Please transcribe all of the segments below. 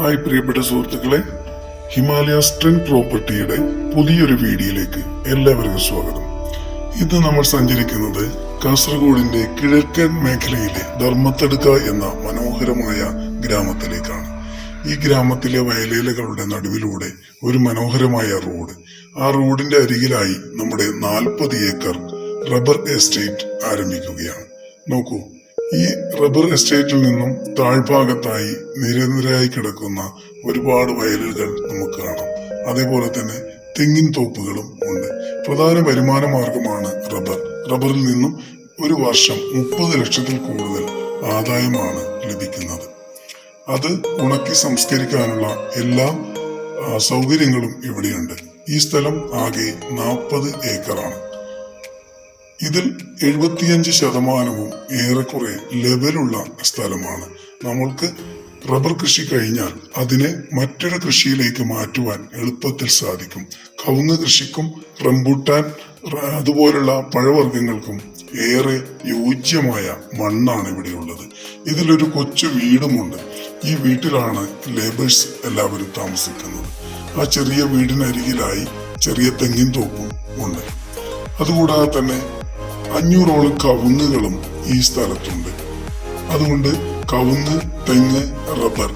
Hi പ്രിയപ്പെട്ട സുഹൃത്തുക്കളെ. Himalaya strength പ്രോപ്പർട്ടിയുടെ പുതിയൊരു വീഡിയോയിലേക്ക് എല്ലാവർക്കും സ്വാഗതം. ഇന്ന് നമ്മൾ സഞ്ചരിക്കുന്നത് കാസർഗോഡിന്റെ കിഴക്കൻ മേഖലയിലെ ധർമ്മത്തടുക്ക എന്ന മനോഹരമായ ഗ്രാമത്തിലേക്കാണ്. ഈ ഗ്രാമത്തിലെ വയലേലകളുടെ നടുവിലൂടെ ഒരു മനോഹരമായ റോഡ്. ആ റോഡിന്റെ അരികിലായി നമ്മുടെ നാൽപ്പത് ഏക്കർ റബ്ബർ എസ്റ്റേറ്റ് ആരംഭിക്കുകയാണ്. നോക്കൂ ഈ റബ്ബർ എസ്റ്റേറ്റിൽ നിന്നും താഴ്ഭാഗത്തായി നിരനിരയായി കിടക്കുന്ന ഒരുപാട് വയലുകൾ നമുക്ക് കാണാം. അതേപോലെ തന്നെ തെങ്ങിൻ തോപ്പുകളും ഉണ്ട്. പ്രധാന വരുമാന മാർഗമാണ് റബ്ബർ. റബ്ബറിൽ നിന്നും ഒരു വർഷം മുപ്പത് ലക്ഷത്തിൽ കൂടുതൽ ആദായമാണ് ലഭിക്കുന്നത്. അത് ഉണക്കി സംസ്കരിക്കാനുള്ള എല്ലാ സൗകര്യങ്ങളും ഇവിടെയുണ്ട്. ഈ സ്ഥലം ആകെ നാൽപ്പത് ഏക്കറാണ്. ഇതിൽ എഴുപത്തിയഞ്ച് ശതമാനവും ഏറെക്കുറെ ലെവലുള്ള സ്ഥലമാണ്. നമ്മൾക്ക് റബ്ബർ കൃഷി കഴിഞ്ഞാൽ അതിനെ മറ്റൊരു കൃഷിയിലേക്ക് മാറ്റുവാൻ എളുപ്പത്തിൽ സാധിക്കും. കവുങ്ങ് കൃഷിക്കും റംബൂട്ടാൻ അതുപോലുള്ള പഴവർഗങ്ങൾക്കും ഏറെ യോജ്യമായ മണ്ണാണ് ഇവിടെയുള്ളത്. ഇതിലൊരു കൊച്ചു വീടുമുണ്ട്. ഈ വീട്ടിലാണ് ലേബേഴ്സ് എല്ലാവരും താമസിക്കുന്നത്. ആ ചെറിയ വീടിനരികിലായി ചെറിയ തെങ്ങിൻ തോപ്പും ഉണ്ട്. അതുകൂടാതെ തന്നെ അഞ്ഞൂറോളം കവുങ്ങുകളും ഈ സ്ഥലത്തുണ്ട്. അതുകൊണ്ട് കവുങ്ങ് തെങ്ങ് റബ്ബർ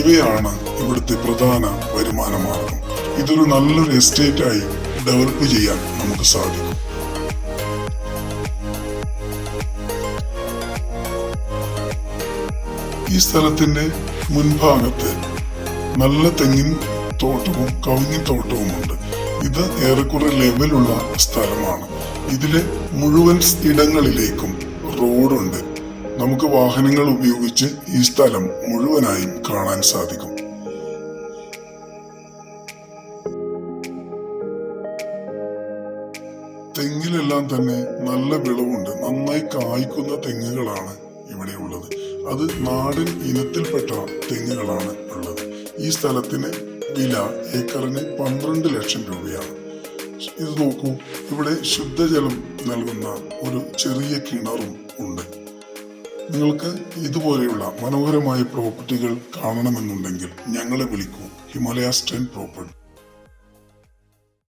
ഇവയാണ് ഇവിടുത്തെ പ്രധാന വരുമാന മാർഗം. ഇതൊരു നല്ലൊരു എസ്റ്റേറ്റായി ഡെവലപ്പ് ചെയ്യാൻ നമുക്ക് സാധിക്കും. ഈ സ്ഥലത്തിന്റെ മുൻഭാഗത്ത് നല്ല തെങ്ങിൻ തോട്ടവും കവുങ്ങിൻ തോട്ടവുമുണ്ട്. ഇത് ഏറെക്കുറെ ലെവലുള്ള സ്ഥലമാണ്. ഇതിലെ മുഴുവൻ ഇടങ്ങളിലേക്കും റോഡുണ്ട്. നമുക്ക് വാഹനങ്ങൾ ഉപയോഗിച്ച് ഈ സ്ഥലം മുഴുവനായും കാണാൻ സാധിക്കും. തെങ്ങിലെല്ലാം തന്നെ നല്ല വിളവുണ്ട്. നന്നായി കായ്ക്കുന്ന തെങ്ങുകളാണ് ഇവിടെ ഉള്ളത്. അത് നാടൻ ഇനത്തിൽപ്പെട്ട തെങ്ങുകളാണ് ഉള്ളത്. ഈ സ്ഥലത്തിന് വില ഏക്കറിന് പന്ത്രണ്ട് ലക്ഷം രൂപയാണ്. ഇത് നോക്കൂ ഇവിടെ ശുദ്ധജലം നൽകുന്ന ഒരു ചെറിയ കിണറും ഉണ്ട്. നിങ്ങൾക്ക് ഇതുപോലെയുള്ള മനോഹരമായ പ്രോപ്പർട്ടികൾ കാണണമെന്നുണ്ടെങ്കിൽ ഞങ്ങളെ വിളിക്കൂ. ഹിമാലയ സ്റ്റെൻ പ്രോപ്പർട്ടി.